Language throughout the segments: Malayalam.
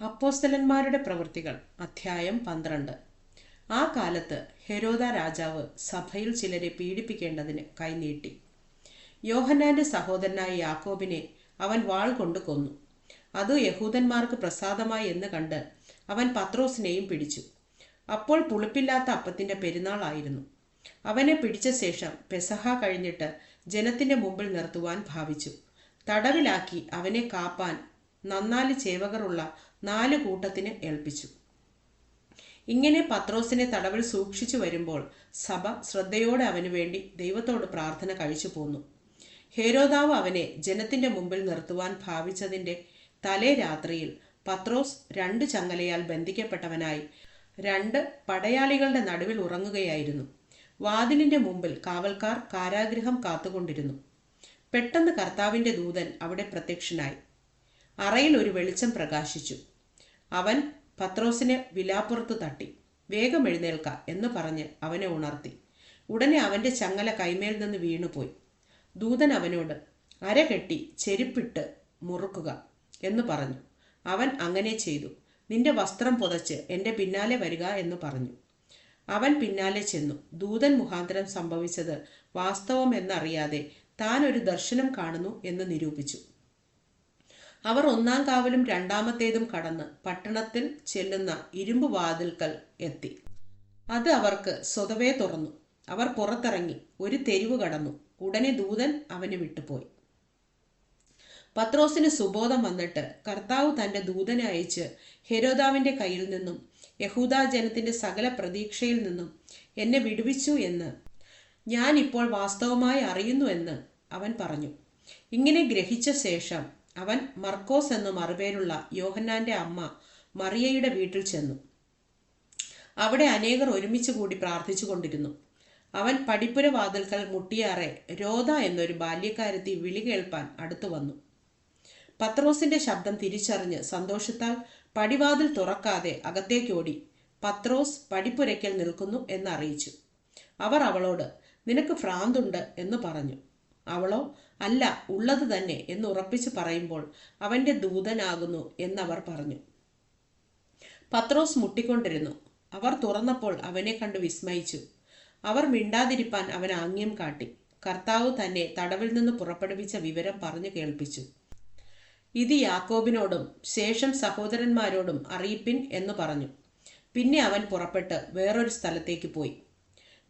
അപ്പോസ്തലന്മാരുടെ പ്രവൃത്തികൾ അധ്യായം പന്ത്രണ്ട്. ആ കാലത്ത് ഹെരോദ രാജാവ് സഭയിൽ ചിലരെ പീഡിപ്പിക്കേണ്ടതിന് കൈനീട്ടി യോഹന്നാന്റെ സഹോദരനായ യാക്കോബിനെ അവൻ വാൾ കൊണ്ട് കൊന്നു. അത് യഹൂദന്മാർക്ക് പ്രസാദമായി എന്ന് കണ്ട് അവൻ പത്രോസിനെയും പിടിച്ചു. അപ്പോൾ പുളിപ്പില്ലാത്ത അപ്പത്തിന്റെ പെരുന്നാളായിരുന്നു അവനെ പിടിച്ച ശേഷം പെസഹ കഴിഞ്ഞിട്ട് ജനത്തിന്റെ മുമ്പിൽ നിർത്തുവാൻ ഭാവിച്ചു. തടവിലാക്കി അവനെ കാപ്പാൻ നന്നാൽ ചേവകറുള്ള നാല് കൂട്ടത്തിന് ഏൽപ്പിച്ചു. ഇങ്ങനെ പത്രോസിനെ തടവിൽ സൂക്ഷിച്ചു വരുമ്പോൾ സഭ ശ്രദ്ധയോടെ അവനു വേണ്ടി ദൈവത്തോട് പ്രാർത്ഥന കഴിച്ചു പോന്നു. ഹേരോദാവ് അവനെ ജനത്തിന്റെ മുമ്പിൽ നിർത്തുവാൻ ഭാവിച്ചതിന്റെ തലേ രാത്രിയിൽ പത്രോസ് രണ്ട് ചങ്ങലയാൽ ബന്ധിക്കപ്പെട്ടവനായി രണ്ട് പടയാളികളുടെ നടുവിൽ ഉറങ്ങുകയായിരുന്നു. വാതിലിന്റെ മുമ്പിൽ കാവൽക്കാർ കാരാഗ്രഹം കാത്തുകൊണ്ടിരുന്നു. പെട്ടെന്ന് കർത്താവിന്റെ ദൂതൻ അവിടെ പ്രത്യക്ഷനായി. അറയിൽ ഒരു വെളിച്ചം പ്രകാശിച്ചു. അവൻ പത്രോസിനെ വിലാപ്പുറത്ത് തട്ടി. വേഗം എഴുന്നേൽക്ക എന്ന് പറഞ്ഞ് അവനെ ഉണർത്തി. ഉടനെ അവന്റെ ചങ്ങല കൈമേൽ നിന്ന് വീണുപോയി. ദൂതൻ അവനോട് അര കെട്ടി ചെരുപ്പിട്ട് മുറുക്കുക എന്ന് പറഞ്ഞു. അവൻ അങ്ങനെ ചെയ്തു. നിന്റെ വസ്ത്രം പുതച്ച് എന്റെ പിന്നാലെ വരിക എന്ന് പറഞ്ഞു. അവൻ പിന്നാലെ ചെന്നു. ദൂതൻ മുഖാന്തരം സംഭവിച്ചത് വാസ്തവം എന്നറിയാതെ താൻ ഒരു ദർശനം കാണുന്നു എന്ന് നിരൂപിച്ചു. അവർ ഒന്നാം കാവലും രണ്ടാമത്തേതും കടന്ന് പട്ടണത്തിൽ ചെല്ലുന്ന ഇരുമ്പ് വാതിൽക്കൽ എത്തി. അത് അവർക്ക് സ്വതവേ തുറന്നു. അവർ പുറത്തിറങ്ങി ഒരു തെരുവ് കടന്നു. ഉടനെ ദൂതൻ അവന് വിട്ടുപോയി. പത്രോസിന് സുബോധം വന്നിട്ട് കർത്താവ് തന്റെ ദൂതനെ അയച്ച് ഹെരോദാവിന്റെ കയ്യിൽ നിന്നും യഹൂദാ ജനത്തിന്റെ സകല പ്രതീക്ഷയിൽ നിന്നും എന്നെ വിടുവിച്ചു എന്ന് ഞാൻ ഇപ്പോൾ വാസ്തവമായി അറിയുന്നു എന്ന് അവൻ പറഞ്ഞു. ഇങ്ങനെ ഗ്രഹിച്ച ശേഷം അവൻ മർക്കോസ് എന്ന മറുപേരുള്ള യോഹന്നാന്റെ അമ്മ മറിയയുടെ വീട്ടിൽ ചെന്നു. അവിടെ അനേകർ ഒരുമിച്ച് കൂടി പ്രാർത്ഥിച്ചു കൊണ്ടിരുന്നു. അവൻ പടിപ്പുര വാതിൽക്കൽ മുട്ടിയാറെ രോധ എന്നൊരു ബാല്യക്കാരത്തി വിളി കേൾപ്പാൻ അടുത്തു വന്നു. പത്രോസിന്റെ ശബ്ദം തിരിച്ചറിഞ്ഞ് സന്തോഷത്താൽ പടിവാതിൽ തുറക്കാതെ അകത്തേക്കോടി പത്രോസ് പടിപ്പുരയ്ക്കൽ നിൽക്കുന്നു എന്നറിയിച്ചു. അവർ അവളോട് നിനക്ക് ഭ്രാന്തുണ്ട് എന്ന് പറഞ്ഞു. അവളോ അല്ല ഉള്ളത് തന്നെ എന്ന് ഉറപ്പിച്ചു പറയുമ്പോൾ അവന്റെ ദൂതനാകുന്നു എന്നവർ പറഞ്ഞു. പത്രോസ് മുട്ടിക്കൊണ്ടിരുന്നു. അവർ തുറന്നപ്പോൾ അവനെ കണ്ടു വിസ്മയിച്ചു. അവർ മിണ്ടാതിരിപ്പാൻ അവൻ ആംഗ്യം കാട്ടി. കർത്താവ് തന്നെ തടവിൽ നിന്ന് പുറപ്പെടുവിച്ച വിവരം പറഞ്ഞു കേൾപ്പിച്ചു. ഇത് യാക്കോബിനോടും ശേഷം സഹോദരന്മാരോടും അറിയിപ്പിൻ എന്ന് പറഞ്ഞു. പിന്നെ അവൻ പുറപ്പെട്ട് വേറൊരു സ്ഥലത്തേക്ക് പോയി.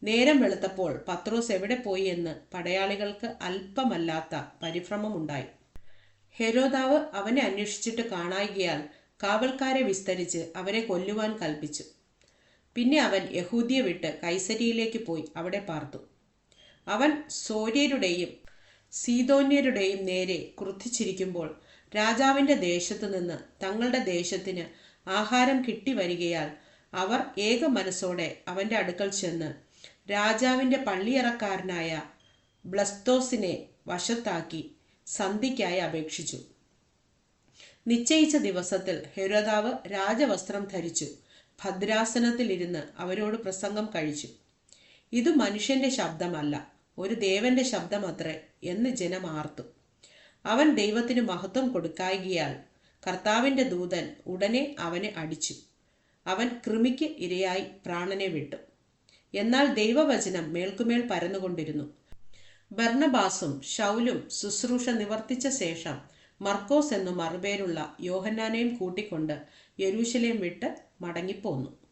നേരം വെളുത്തപ്പോൾ പത്രോസ് എവിടെ പോയി എന്ന് പടയാളികൾക്ക് അല്പമല്ലാത്ത പരിഭ്രമമുണ്ടായി. ഹെരോദാവ് അവനെ അന്വേഷിച്ചിട്ട് കാണായികയാൽ കാവൽക്കാരെ വിസ്തരിച്ച് അവരെ കൊല്ലുവാൻ കൽപ്പിച്ചു. പിന്നെ അവൻ യഹൂദിയെ വിട്ട് കൈസരിയിലേക്ക് പോയി അവിടെ പാർത്തു. അവൻ സോര്യരുടെയും സീതോന്യരുടെയും നേരെ ക്രുദ്ധിച്ചിരിക്കുമ്പോൾ രാജാവിന്റെ ദേശത്തു നിന്ന് തങ്ങളുടെ ദേശത്തിന് ആഹാരം കിട്ടി വരികയാൽ അവർ ഏക മനസ്സോടെ അവന്റെ അടുക്കൽ ചെന്ന് രാജാവിന്റെ പള്ളിയറക്കാരനായ ബ്ലസ്തോസിനെ വശത്താക്കി സന്ധിക്കായി അപേക്ഷിച്ചു. നിശ്ചയിച്ച ദിവസത്തിൽ ഹെരോദാവ് രാജവസ്ത്രം ധരിച്ചു. ഭദ്രാസനത്തിലിരുന്ന് അവരോട് പ്രസംഗം കഴിച്ചു. ഇത് മനുഷ്യന്റെ ശബ്ദമല്ല ഒരു ദേവന്റെ ശബ്ദമത്രേ എന്ന് ജനം ആർത്തു. അവൻ ദൈവത്തിന് മഹത്വം കൊടുക്കായികയാൽ കർത്താവിന്റെ ദൂതൻ ഉടനെ അവനെ അടിച്ചു. അവൻ കൃമിക്ക് ഇരയായി പ്രാണനെ വിട്ടു. എന്നാൽ ദൈവവചനം മേൽക്കുമേൽ പരന്നുകൊണ്ടിരുന്നു. ബർണബാസും ഷൗലും ശുശ്രൂഷ നിവർത്തിച്ച ശേഷം മർക്കോസ് എന്നു മറുപേരുള്ള യോഹന്നാനെയും കൂട്ടിക്കൊണ്ട് യരൂശലേം വിട്ട് മടങ്ങിപ്പോന്നു.